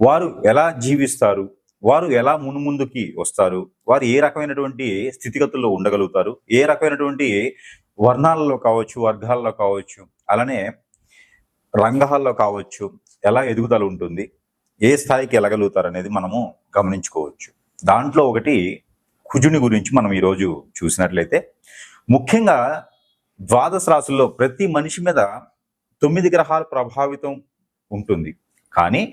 వారు ఎలా జీవిస్తారు? వారు ఎలా మునుముందుకి వస్తారు? వారు ఏ రకమైనటువంటి స్థితిగతుల్లో ఉండగలుగుతారు? ఏ రకమైనటువంటి వర్ణాలలో కావచ్చు వర్గాల్లో కావచ్చు అలానే రంగాల్లో కావచ్చు ఎలా ఎదుగుదల ఉంటుంది? ఏ స్థాయికి వెళ్ళగలుగుతారు అనేది మనము గమనించుకోవచ్చు. దాంట్లో ఒకటి కుజుని గురించి మనం ఈరోజు చూసినట్లయితే ముఖ్యంగా ద్వాదశ రాశుల్లో ప్రతి మనిషి మీద తొమ్మిది గ్రహాలు ప్రభావితం ఉంటుంది. కానీ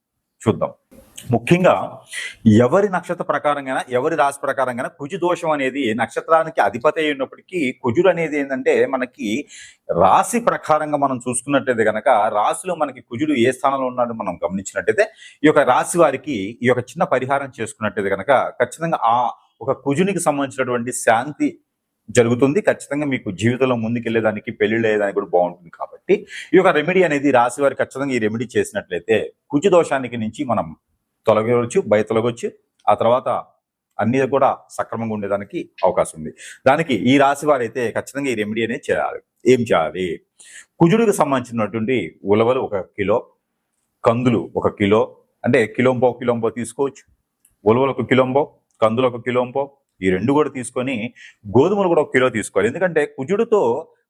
చూద్దాం. ముఖ్యంగా ఎవరి నక్షత్ర ప్రకారంగా ఎవరి రాశి ప్రకారంగా కుజు దోషం అనేది నక్షత్రానికి అధిపతి అయి ఉన్నప్పటికీ కుజుడు అనేది ఏంటంటే మనకి రాశి ప్రకారంగా మనం చూసుకున్నట్టయితే కనుక రాశిలో మనకి కుజుడు ఏ స్థానంలో ఉన్నాడో మనం గమనించినట్టయితే ఈ యొక్క రాశి వారికి ఈ యొక్క చిన్న పరిహారం చేసుకున్నట్టయితే కనుక ఖచ్చితంగా ఆ ఒక కుజునికి సంబంధించినటువంటి శాంతి జరుగుతుంది. ఖచ్చితంగా మీకు జీవితంలో ముందుకెళ్ళేదానికి పెళ్ళి అయ్యేదానికి కూడా బాగుంటుంది. కాబట్టి ఈ యొక్క రెమెడీ అనేది రాశి వారి ఖచ్చితంగా ఈ రెమెడీ చేసినట్లయితే కుజు దోషానికి నుంచి మనం తొలగవచ్చు బయ తొలగొచ్చు ఆ తర్వాత అన్ని కూడా సక్రమంగా ఉండేదానికి అవకాశం ఉంది. దానికి ఈ రాశి వారైతే ఖచ్చితంగా ఈ రెమెడీ అనేది చేయాలి. ఏం చేయాలి? కుజుడికి సంబంధించినటువంటి ఉలవలు ఒక కిలో కందులు ఒక కిలో అంటే కిలోంబో కిలోంబో తీసుకోవచ్చు. ఉలవలు ఒక కిలోంబో కందులు ఒక కిలోంబో ఈ రెండు కూడా తీసుకొని గోధుమలు కూడా ఒక కిలో తీసుకోవాలి. ఎందుకంటే కుజుడితో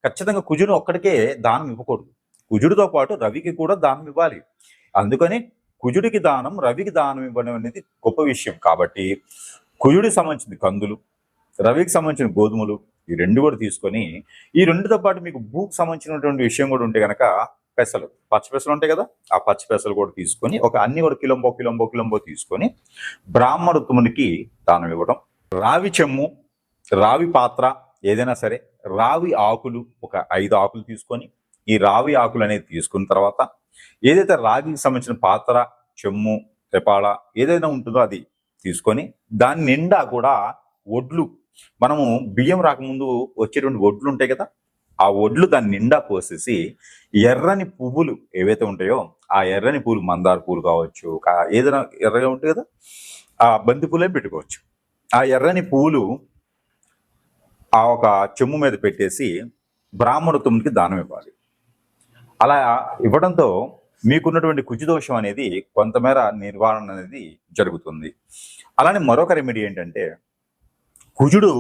ఖచ్చితంగా కుజుడు ఒక్కడికే దానం ఇవ్వకూడదు. కుజుడితో పాటు రవికి కూడా దానం ఇవ్వాలి. అందుకని కుజుడికి దానం రవికి దానం ఇవ్వడం అనేది గొప్ప విషయం. కాబట్టి కుజుడికి సంబంధించిన కందులు రవికి సంబంధించిన గోధుమలు ఈ రెండు కూడా తీసుకొని ఈ రెండుతో పాటు మీకు భూకి సంబంధించినటువంటి విషయం కూడా ఉంటే కనుక పెసలు పచ్చి పెసలు ఉంటాయి కదా ఆ పచ్చి పెసలు కూడా తీసుకొని ఒక అన్ని కూడా కిలంబో కిలంబో కిలంబో తీసుకొని బ్రాహ్మణ రుతుమునికి దానం ఇవ్వడం రావి చెమ్ము రావి పాత్ర ఏదైనా సరే రావి ఆకులు ఒక ఐదు ఆకులు తీసుకొని ఈ రావి ఆకులు అనేది తీసుకున్న తర్వాత ఏదైతే రాగికి సంబంధించిన పాత్ర చెమ్ము తెపాళ ఏదైనా ఉంటుందో అది తీసుకొని దాని నిండా కూడా ఒడ్లు మనము బియ్యం రాకముందు వచ్చేటువంటి ఒడ్లు ఉంటాయి కదా ఆ ఒడ్లు దాని నిండా పోసేసి ఎర్రని పువ్వులు ఏవైతే ఉంటాయో ఆ ఎర్రని పూలు మందార పూలు కావచ్చు ఏదైనా ఎర్రగా ఉంటాయి కదా ఆ బంతి పూలే పెట్టుకోవచ్చు. ఆ ఎర్రని పువ్వులు ఆ ఒక చెమ్ము మీద పెట్టేసి బ్రాహ్మణత్వంకి దానం ఇవ్వాలి. అలా ఇవ్వడంతో మీకున్నటువంటి కుచిదోషం అనేది కొంతమేర నిర్వహణ అనేది జరుగుతుంది. అలానే మరొక రెమెడీ ఏంటంటే కుజుడు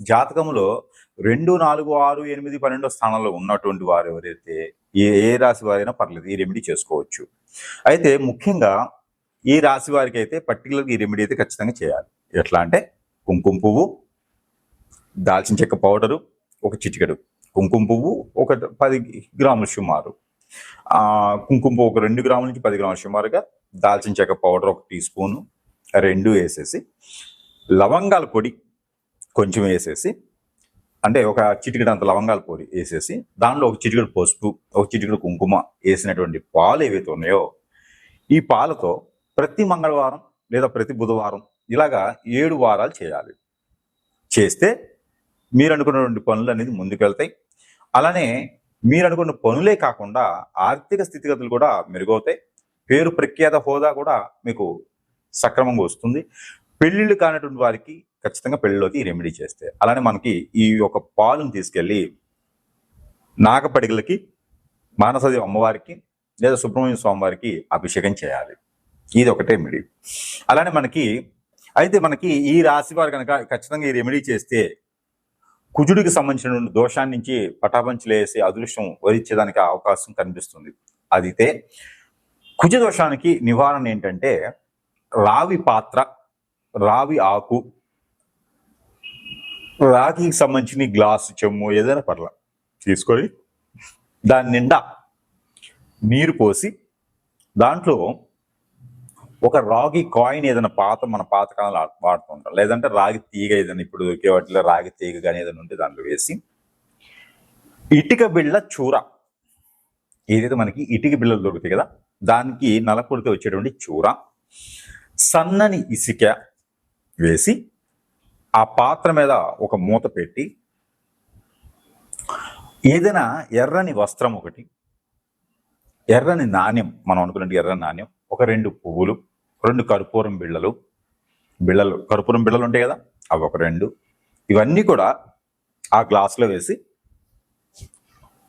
జాతకంలో రెండు నాలుగు ఆరు ఎనిమిది పన్నెండో స్థానంలో ఉన్నటువంటి వారు ఎవరైతే ఏ ఏ రాశి వారైనా పర్లేదు ఈ రెమెడీ చేసుకోవచ్చు. అయితే ముఖ్యంగా ఈ రాశి వారికి అయితే పర్టికులర్గా ఈ రెమెడీ అయితే ఖచ్చితంగా చేయాలి. ఎట్లా అంటే కుంకుమ పువ్వు దాల్చిన చెక్క పౌడరు ఒక చిటికెడు. కుంకుమ పువ్వు ఒక పది గ్రాముల సుమారు. కుంకుమ పువ్వు ఒక రెండు గ్రాముల నుంచి పది గ్రాముల సుమారుగా దాల్చిన చెక్క పౌడర్ ఒక టీ స్పూను రెండు వేసేసి లవంగాల పొడి కొంచెం వేసేసి అంటే ఒక చిటికెడు అంత లవంగాల పొడి వేసేసి దానిలో ఒక చిటికెడు పసుపు ఒక చిటికెడు కుంకుమ వేసినటువంటి పాలు ఏవైతే ఉన్నాయో ఈ పాలతో ప్రతి మంగళవారం లేదా ప్రతి బుధవారం ఇలాగా ఏడు వారాలు చేయాలి. చేస్తే మీరు అనుకున్నటువంటి పనులు అనేది ముందుకెళ్తాయి. అలానే మీరు అనుకున్న పనులే కాకుండా ఆర్థిక స్థితిగతులు కూడా మెరుగవుతాయి. పేరు ప్రఖ్యాత హోదా కూడా మీకు సక్రమంగా వస్తుంది. పెళ్ళిళ్ళు కానటువంటి వారికి ఖచ్చితంగా పెళ్ళిలోకి రెమెడీ చేస్తే. అలానే మనకి ఈ యొక్క పాలను తీసుకెళ్ళి నాగపడిగలకి మానసదేవి అమ్మవారికి లేదా సుబ్రహ్మణ్య స్వామి వారికి అభిషేకం చేయాలి. ఇది ఒకటే రెమెడీ అలానే మనకి అయితే మనకి ఈ రాశి వారు కనుక ఖచ్చితంగా ఈ రెమెడీ చేస్తే కుజుడికి సంబంధించిన దోషాన్ని నుంచి పటాపంచలేసి అదృష్టం వరించేదానికి అవకాశం కనిపిస్తుంది. అదితే కుజ దోషానికి నివారణ ఏంటంటే రావి పాత్ర రావి ఆకు రాగికి సంబంధించిన గ్లాసు చెమ్ము ఏదైనా పర్ల తీసుకొని దాని నిండా నీరు పోసి దాంట్లో ఒక రాగి కాయిన్ ఏదైనా పాత మన పాతకాలంలో వాడుతుంటాం లేదంటే రాగి తీగ ఏదైనా ఇప్పుడు దొరికే వాటిలో రాగి తీగ కానీ ఏదైనా ఉంటే దాంట్లో వేసి ఇటుక బిళ్ళ చూర. ఏదైతే మనకి ఇటుక బిళ్ళలు దొరుకుతాయి కదా దానికి నలకొడితే వచ్చేటువంటి చూర సన్నని ఇసుక వేసి ఆ పాత్ర మీద ఒక మూత పెట్టి ఏదైనా ఎర్రని వస్త్రం ఒకటి ఎర్రని నాణ్యం మనం అనుకున్నట్టు ఎర్రని నాణ్యం ఒక రెండు పువ్వులు రెండు కర్పూరం బిళ్ళలు బిళ్ళలు కర్పూరం బిళ్ళలు ఉంటాయి కదా? అవి ఒక రెండు. ఇవన్నీ కూడా ఆ గ్లాసులో వేసి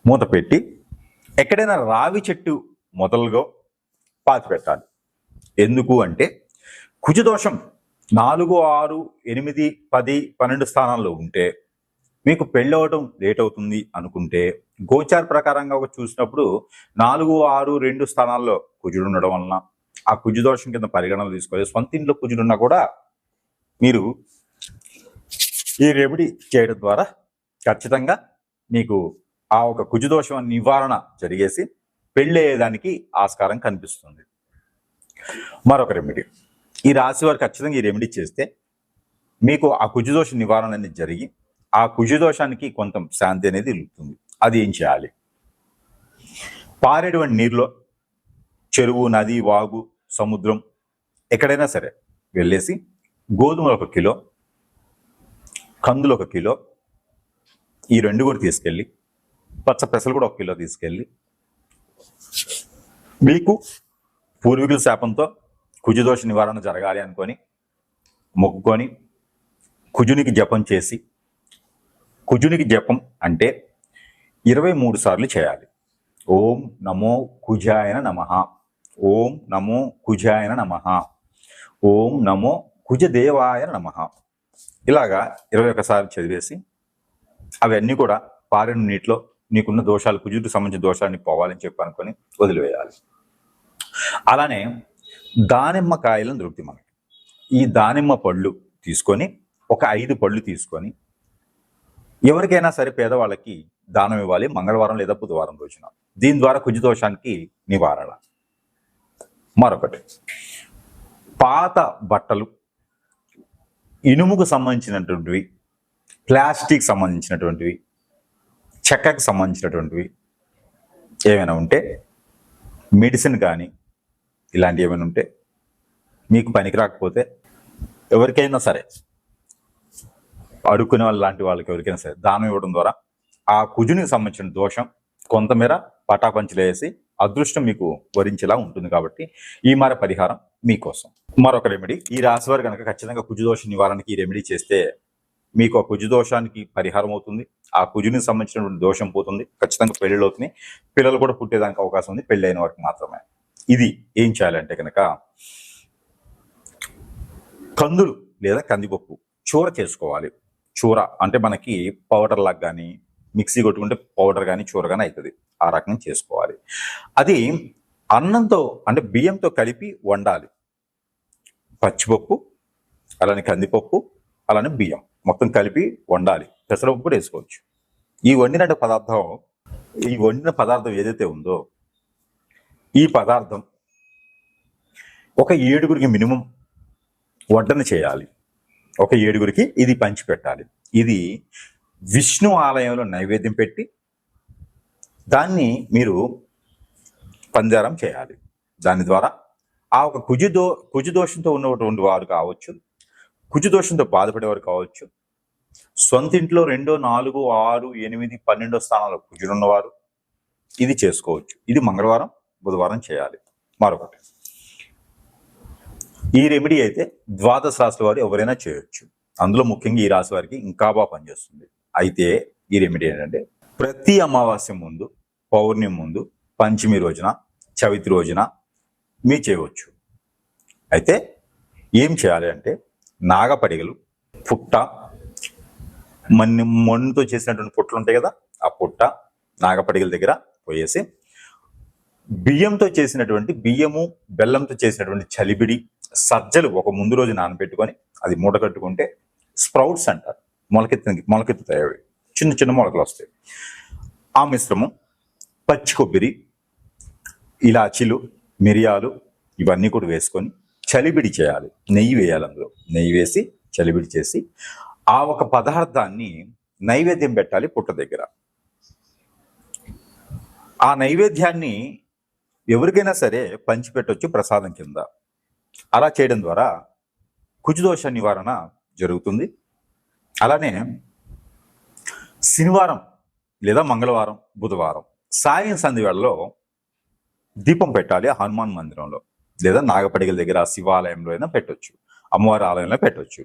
మూత పెట్టి ఎక్కడైనా రావి చెట్టు మొదలుగా పాతి పెట్టాలి ఎందుకు అంటే కుజదోషం నాలుగు ఆరు ఎనిమిది పది పన్నెండు స్థానాల్లో ఉంటే మీకు పెళ్ళవటం లేట్ అవుతుంది అనుకుంటే గోచార్ ప్రకారంగా ఒక చూసినప్పుడు నాలుగు ఆరు రెండు స్థానాల్లో కుజుడు ఉండడం వలన ఆ కుజు దోషం కింద పరిగణనలు తీసుకోవాలి. సొంత ఇంట్లో కుజుడున్నా కూడా మీరు ఈ రెమెడీ చేయడం ద్వారా ఖచ్చితంగా మీకు ఆ ఒక కుజుదోషం నివారణ జరిగేసి పెళ్ళయ్యేదానికి ఆస్కారం కనిపిస్తుంది. మరొక రెమెడీ. ఈ రాశి వారు ఖచ్చితంగా ఈ రెమెడీ చేస్తే మీకు ఆ కుజుదోష నివారణ అనేది జరిగి ఆ కుజుదోషానికి కొంత శాంతి అనేది ఇలుతుంది అది ఏం చేయాలి? పారేటువంటి నీరులో చెరువు నది వాగు సముద్రం ఎక్కడైనా సరే వెళ్ళేసి గోధుమలు ఒక కిలో కందులు ఒక కిలో ఈ రెండు కూడా తీసుకెళ్ళి పచ్చ పెసలు కూడా ఒక కిలో తీసుకెళ్ళి మీకు పూర్వీకుల శాపంతో కుజుదోష నివారణ జరగాలి అనుకొని మొక్కుకొని కుజునికి జపం చేసి కుజునికి జపం అంటే ఇరవై మూడు సార్లు చేయాలి. ఓం నమో కుజాయన నమ. ఓం నమో కుజాయన నమ. ఓం నమో కుజదేవాయ నమ. ఇలాగా ఇరవై ఒకసారి చదివేసి అవన్నీ కూడా పారిన నీటిలో నీకున్న దోషాలు కుజుడికి సంబంధించిన దోషాలని పోవాలని చెప్పి అనుకొని వదిలివేయాలి. అలానే దానిమ్మ కాయలను దొరుకుతాయి మనకి. ఈ దానిమ్మ పళ్ళు తీసుకొని ఒక ఐదు పళ్ళు తీసుకొని ఎవరికైనా సరే పేదవాళ్ళకి దానం ఇవ్వాలి మంగళవారం లేదా బుధవారం రోజున. దీని ద్వారా కుజ దోషానికి నివారణ. మరొకటి. పాత బట్టలు ఇనుముకు సంబంధించినటువంటివి ప్లాస్టిక్ సంబంధించినటువంటివి చెక్కకు సంబంధించినటువంటివి ఏమైనా ఉంటే మెడిసిన్ కానీ ఇలాంటివి ఏమైనా ఉంటే మీకు పనికి రాకపోతే ఎవరికైనా సరే అడుక్కునే వాళ్ళ లాంటి వాళ్ళకి ఎవరికైనా సరే దానం ఇవ్వడం ద్వారా ఆ కుజునికి సంబంధించిన దోషం కొంతమేర పటాపంచలు వేసి అదృష్టం మీకు వరించేలా ఉంటుంది కాబట్టి ఈ మార పరిహారం మీకోసం. మరొక రెమెడీ ఈ రాశి వారు కనుక ఖచ్చితంగా కుజుదోష నివారణకి ఈ రెమెడీ చేస్తే మీకు ఆ కుజు దోషానికి పరిహారం అవుతుంది. ఆ కుజునికి సంబంధించినటువంటి దోషం పోతుంది. ఖచ్చితంగా పెళ్ళిళ్ళు అవుతున్నాయి. పిల్లలు కూడా పుట్టేదానికి అవకాశం ఉంది. పెళ్ళి అయిన వారికి మాత్రమే. ఇది ఏం చేయాలంటే కనుక కందులు లేదా కందిపప్పు. చూర చేసుకోవాలి. చూర అంటే మనకి పౌడర్ లాగా కానీ మిక్సీ కొట్టుకుంటే పౌడర్ కానీ చూర కానీ అవుతుంది ఆ రకంగా చేసుకోవాలి. అది అన్నంతో అంటే బియ్యంతో కలిపి వండాలి. పచ్చిపప్పు అలానే కందిపప్పు అలానే బియ్యం మొత్తం కలిపి వండాలి. పెసరపప్పు కూడా వేసుకోవచ్చు. ఈ వండిన పదార్థం ఈ వండిన పదార్థం ఏదైతే ఉందో ఈ పదార్థం ఒక ఏడుగురికి మినిమం వడ్డన చేయాలి. ఒక ఏడుగురికి ఇది పంచి పెట్టాలి ఇది విష్ణు ఆలయంలో నైవేద్యం పెట్టి దాన్ని మీరు పంజారం చేయాలి. దాని ద్వారా ఆ ఒక కుజుదో కుజుదోషంతో ఉన్నటువంటి వారు కావచ్చు కుజుదోషంతో బాధపడేవారు కావచ్చు సొంత ఇంట్లో రెండో నాలుగు ఆరు ఎనిమిది పన్నెండో స్థానాల్లో కుజుడున్నవారు ఇది చేసుకోవచ్చు. ఇది మంగళవారం బుధవారం చేయాలి. మరొకటి. ఈ రెమెడీ అయితే ద్వాదశ రాశి వారు ఎవరైనా చేయొచ్చు. అందులో ముఖ్యంగా ఈ రాశి వారికి ఇంకా బాగా పనిచేస్తుంది. అయితే ఈ రెమెడీ ఏంటంటే ప్రతి అమావాస్య ముందు పౌర్ణమి ముందు పంచమి రోజున చవితి రోజున మీరు చేయవచ్చు. అయితే ఏం చేయాలి అంటే నాగపడిగలు పుట్ట మన్ని మన్నుతో చేసినటువంటి పుట్టలు ఉంటాయి కదా ఆ పుట్ట నాగపడిగల దగ్గర పోయేసి బియ్యంతో చేసినటువంటి బియ్యము బెల్లంతో చేసినటువంటి చలిబిడి సజ్జలు ఒక ముందు రోజు నానబెట్టుకొని అది మూట కట్టుకుంటే స్ప్రౌట్స్ అంటారు. మొలకెత్తిన మొలకెత్తుతాయి అవి. చిన్న చిన్న మొలకలు వస్తాయి. ఆ మిశ్రమం పచ్చి కొబ్బరి ఇలాచీలు మిరియాలు ఇవన్నీ కూడా వేసుకొని చలిబిడి చేయాలి. నెయ్యి వేయాలి అందులో. నెయ్యి వేసి చలిబిడి చేసి ఆ ఒక పదార్థాన్ని నైవేద్యం పెట్టాలి పుట్ట దగ్గర. ఆ నైవేద్యాన్ని ఎవరికైనా సరే పంచిపెట్టవచ్చు ప్రసాదం కింద. అలా చేయడం ద్వారా కుజుదోష నివారణ జరుగుతుంది. అలానే శనివారం లేదా మంగళవారం బుధవారం సాయం సంధి వేళలో దీపం పెట్టాలి హనుమాన్ మందిరంలో లేదా నాగపడిగల దగ్గర శివాలయంలో అయినా పెట్టవచ్చు అమ్మవారి ఆలయంలో పెట్టవచ్చు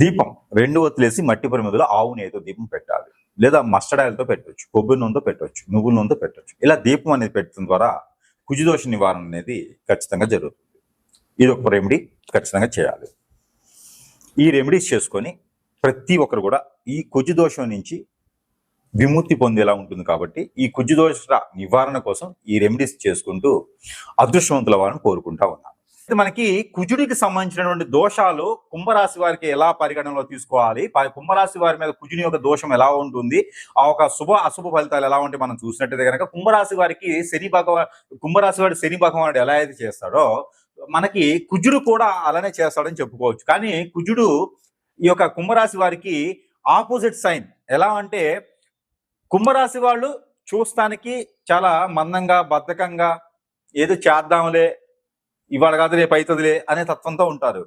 దీపం రెండు వత్తులేసి మట్టి పరిమిదిలో ఆవు నేతో దీపం పెట్టాలి లేదా మస్టర్డ్ ఆయిల్తో పెట్టొచ్చు కొబ్బరి నూనెతో పెట్టవచ్చు నువ్వుల నూనెతో పెట్టొచ్చు. ఇలా దీపం అనేది పెట్టడం ద్వారా కుజిదోష నివారణ అనేది ఖచ్చితంగా జరుగుతుంది. ఇది ఒక రెమెడీ ఖచ్చితంగా చేయాలి. ఈ రెమెడీస్ చేసుకొని ప్రతి ఒక్కరు కూడా ఈ కుజు దోషం నుంచి విముక్తి పొందేలా ఉంటుంది కాబట్టి ఈ కుజు దోష నివారణ కోసం ఈ రెమెడీస్ చేసుకుంటూ అదృష్టవంతుల వారిని కోరుకుంటా ఉన్నాను. మనకి కుజుడికి సంబంధించినటువంటి దోషాలు కుంభరాశి వారికి ఎలా పరిగణనలో తీసుకోవాలి? కుంభరాశి వారి మీద కుజుని యొక్క దోషం ఎలా ఉంటుంది? ఆ ఒక శుభ అశుభ ఫలితాలు ఎలా ఉంటే మనం చూసినట్టయితే కనుక కుంభరాశి వారికి శని భగవాన్ కుంభరాశి వాడు శని భగవానుడు ఎలా అయితే చేస్తాడో మనకి కుజుడు కూడా అలానే చేస్తాడని చెప్పుకోవచ్చు. కానీ కుజుడు ఈ యొక్క కుంభరాశి వారికి ఆపోజిట్ సైన్. ఎలా అంటే కుంభరాశి వాళ్ళు చూస్తానికి చాలా మందంగా బద్ధకంగా ఏదో చేద్దాంలే ఇవాళ కాదు రేపు అవుతుందిలే అనే తత్వంతో ఉంటారు.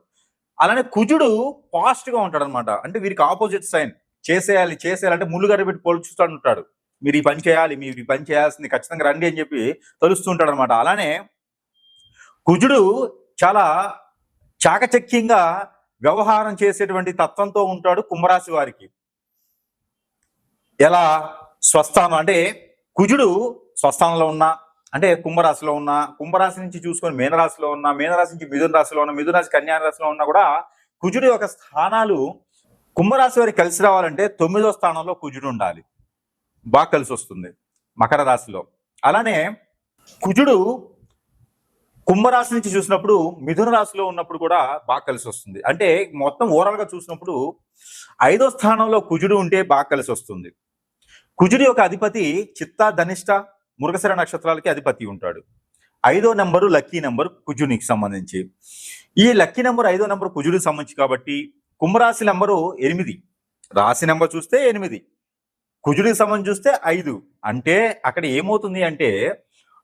అలానే కుజుడు ఫాస్ట్గా ఉంటాడు అనమాట అంటే వీరికి ఆపోజిట్ సైన్. చేసేయాలి చేసేయాలి అంటే పెట్టి పోల్చుతూ ఉంటాడు. మీరు ఈ పని చేయాలి మీరు ఈ పని చేయాల్సింది ఖచ్చితంగా రండి అని చెప్పి తెలుస్తుంటాడు అనమాట అలానే కుజుడు చాలా చాకచక్యంగా వ్యవహారం చేసేటువంటి తత్వంతో ఉంటాడు కుంభరాశి వారికి. ఎలా? స్వస్థానం. అంటే కుజుడు స్వస్థానంలో ఉన్నా అంటే కుంభరాశిలో ఉన్న కుంభరాశి నుంచి చూసుకొని మీనరాశిలో ఉన్న మీనరాశి నుంచి మిథున రాశిలో ఉన్న మిథున రాశి కన్యా రాశిలో ఉన్నా కూడా కుజుడు యొక్క స్థానాలు కుంభరాశి వారికి కలిసి రావాలంటే తొమ్మిదో స్థానంలో కుజుడు ఉండాలి. బాగా కలిసి వస్తుంది మకర రాశిలో. అలానే కుజుడు కుంభరాశి నుంచి చూసినప్పుడు మిథున రాశిలో ఉన్నప్పుడు కూడా బాగా కలిసి వస్తుంది. అంటే మొత్తం ఓవరాల్గా చూసినప్పుడు ఐదో స్థానంలో కుజుడు ఉంటే బాగా కలిసి వస్తుంది. కుజుడి యొక్క అధిపతి చిత్త ధనిష్ట మృగశిర నక్షత్రాలకి అధిపతి ఉంటాడు. ఐదో నెంబరు లక్కీ నెంబర్ కుజునికి సంబంధించి. ఈ లక్కీ నెంబర్ ఐదో నెంబర్ కుజుడికి సంబంధించి కాబట్టి కుంభరాశి నెంబరు ఎనిమిది. రాశి నెంబర్ చూస్తే ఎనిమిది. కుజుడికి సంబంధించి చూస్తే ఐదు. అంటే అక్కడ ఏమవుతుంది అంటే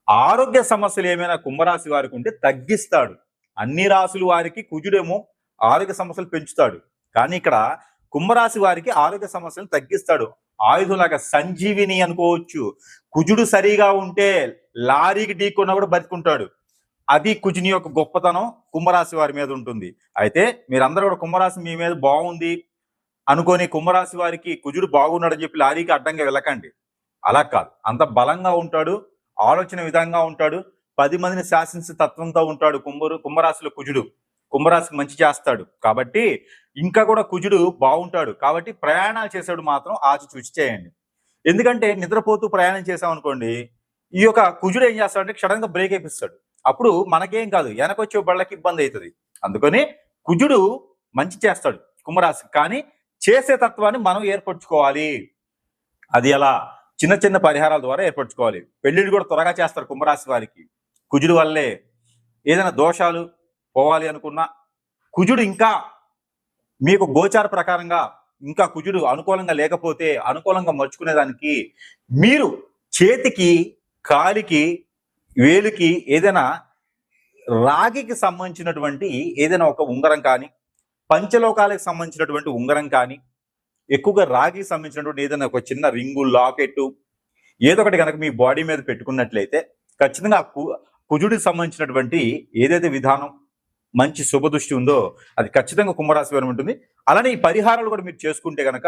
ఆరోగ్య సమస్యలు ఏమైనా కుంభరాశి వారికి ఉంటే తగ్గిస్తాడు. అన్ని రాశులు వారికి కుజుడేమో ఆరోగ్య సమస్యలు పెంచుతాడు. కానీ ఇక్కడ కుంభరాశి వారికి ఆరోగ్య సమస్యలు తగ్గిస్తాడు. ఆయుధంలాగా సంజీవిని అనుకోవచ్చు. కుజుడు సరిగా ఉంటే లారీకి ఢీకొన్నా కూడా బతుకుంటాడు. అది కుజుని యొక్క గొప్పతనం కుంభరాశి వారి మీద ఉంటుంది. అయితే మీరందరూ కూడా కుంభరాశి మీ మీద బాగుంది అనుకొని కుంభరాశి వారికి కుజుడు బాగున్నాడని చెప్పి లారీకి అడ్డంగా వెళ్ళకండి. అలా కాదు. అంత బలంగా ఉంటాడు. ఆలోచన విధంగా ఉంటాడు. పది మందిని శాసించే తత్వంతో ఉంటాడు కుంభరు కుంభరాశిలో కుజుడు. కుంభరాశికి మంచి చేస్తాడు. కాబట్టి ఇంకా కూడా కుజుడు బాగుంటాడు. కాబట్టి ప్రయాణాలు చేసాడు మాత్రం ఆచి చూచి చేయండి. ఎందుకంటే నిద్రపోతూ ప్రయాణం చేసామనుకోండి ఈ యొక్క కుజుడు ఏం చేస్తాడంటే క్షణంగా బ్రేక్ వేపిస్తాడు. అప్పుడు మనకేం కాదు వెనకొచ్చే బళ్ళకి ఇబ్బంది అవుతుంది. అందుకని కుజుడు మంచి చేస్తాడు కుంభరాశికి కానీ చేసే తత్వాన్ని మనం ఏర్పరచుకోవాలి. అది ఎలా? చిన్న చిన్న పరిహారాల ద్వారా ఏర్పరచుకోవాలి. పెళ్ళిళ్ళు కూడా త్వరగా చేస్తారు కుంభరాశి వారికి. కుజుడు వల్లే ఏదైనా దోషాలు పోవాలి అనుకున్నా కుజుడు ఇంకా మీకు గోచార ప్రకారంగా ఇంకా కుజుడు అనుకూలంగా లేకపోతే అనుకూలంగా మర్చుకునేదానికి మీరు చేతికి కాలికి వేలుకి ఏదైనా రాగికి సంబంధించినటువంటి ఏదైనా ఒక ఉంగరం కానీ పంచలోకాలకు సంబంధించినటువంటి ఉంగరం కానీ ఎక్కువగా రాగికి సంబంధించినటువంటి ఏదైనా ఒక చిన్న రింగు లాకెట్ ఏదో ఒకటి కనుక మీ బాడీ మీద పెట్టుకున్నట్లయితే ఖచ్చితంగా ఆ కు- కుజుడికి సంబంధించినటువంటి ఏదైతే విధానం మంచి శుభదృష్టి ఉందో అది ఖచ్చితంగా కుంభరాశి వారి ఉంటుంది. అలానే ఈ పరిహారాలు కూడా మీరు చేసుకుంటే కనుక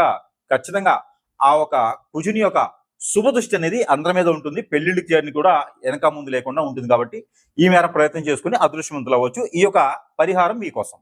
ఖచ్చితంగా ఆ ఒక కుజుని యొక్క శుభదృష్టి అనేది అందరి మీద ఉంటుంది. పెళ్ళిళ్ళకి చేరిని కూడా వెనక ముందు లేకుండా ఉంటుంది కాబట్టి ఈ మేర ప్రయత్నం చేసుకుని అదృష్టవంతులు అవ్వచ్చు. ఈ యొక్క పరిహారం మీకోసం.